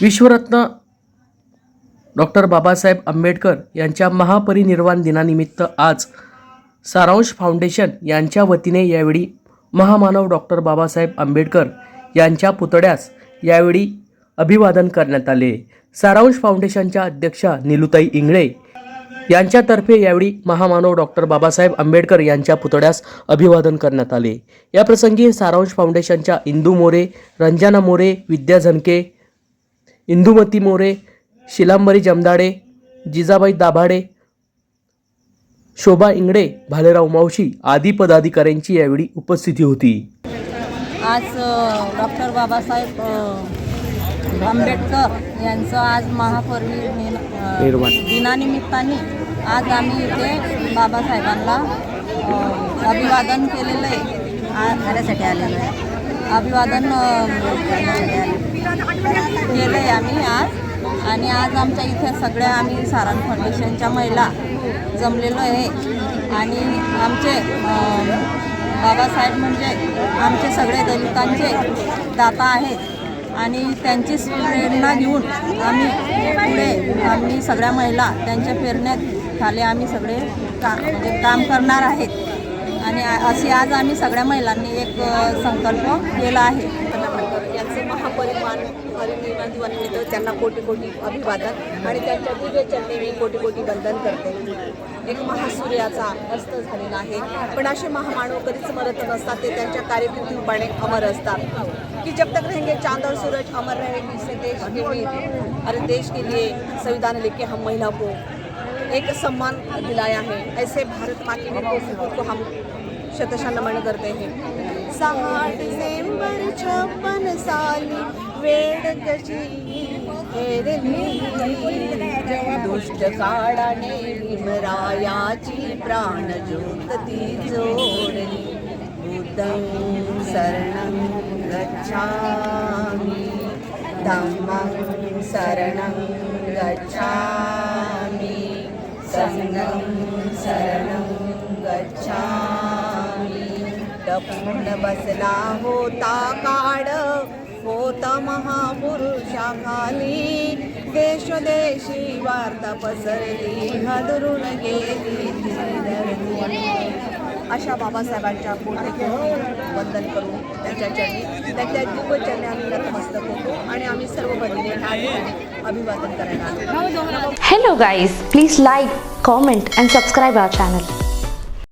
विश्वरत्न doctor Babasaheb Ambedkar यांच्या महापरिनिर्वाण दिनानिमित्त आज सारांश फाउंडेशन यांच्या वतीने यावेळी महामानव डॉक्टर बाबासाहेब आंबेडकर यांच्या पुतळ्यास यावेळी अभिवादन करण्यात आले. सारांश फाउंडेशनच्या अध्यक्षा निलुताई इंगळे यांच्यातर्फे यावेळी महामानव डॉक्टर बाबासाहेब आंबेडकर यांच्या पुतळ्यास अभिवादन करण्यात आले. याप्रसंगी सारांश फाउंडेशनच्या इंदू मोरे रंजना मोरे विद्या झनके इंदुमती मोरे शिलांबरी जमदाडे जिजाबाई दाभाडे शोभा इंगडे भालेराव मावशी आदी पदाधिकाऱ्यांची यावेळी उपस्थिती होती. आज डॉक्टर बाबासाहेब आंबेडकर यांचं आज निर्वाण. दिनानिमित्ताने आज आम्ही इथे बाबासाहेबांना अभिवादन केलेलं आहे. आ- आल्यासाठी आलेलं आहे. अभिवादन गेलो आहे आम्ही आज. आणि आज आमच्या इथे सगळ्या आम्ही सारंग फाउंडेशनच्या महिला जमलेलो आहे. आणि आमचे बाबासाहेब म्हणजे आमचे सगळे दलितांचे दाता आहेत. आणि त्यांची प्रेरणा घेऊन आम्ही पुढे आम्ही सगळ्या महिला त्यांच्या प्रेरणेत खाली आम्ही सगळे का म्हणजे काम करणार आहेत. आणि अशी आज आम्ही सगळ्या महिलांनी एक संकल्प केला आहे. यांचं महापरिमान परिनिर्वाण दिनानिमित्त त्यांना कोटी कोटी अभिवादन आणि त्यांच्या दिव्य मी कोटी कोटी बंधन करते. एक महासूर्याचा अस्त झालेला आहे. पण असे महामानव कधीच मरत नसतात ते त्यांच्या कार्यकिर्दीपणे अमर असतात. की जब तक रहेंगे चांद और सूरज अमर रहेंगे इससे देश के लिए. अरे देश के लिए संविधान लेके हम महिला को एक सम्मान दिलाया है. ऐसे भारत माँ की को हम शतशा नमन करते हैं. सहा डिसेंबर छप्पन साली वेळ कशी दुष्ट काळाने भीमरायाची प्राण ती जोडली. बुद्धं शरणं गच्छामि. धम्मं शरणं गच्छामि. सङ्गं शरणं गच्छामि. पूर्ण बसला होता काळ खाली देश देशदेशी वार्ता पसरली हदरून गेली अशा बाबासाहेबांच्या पुढे वंदन करू त्यांच्या चरणी त्यांच्या दिव्य आम्ही नतमस्तक होतो आणि आम्ही सर्व भगिनी अभिवादन करायला hello guys please like comment and subscribe our channel.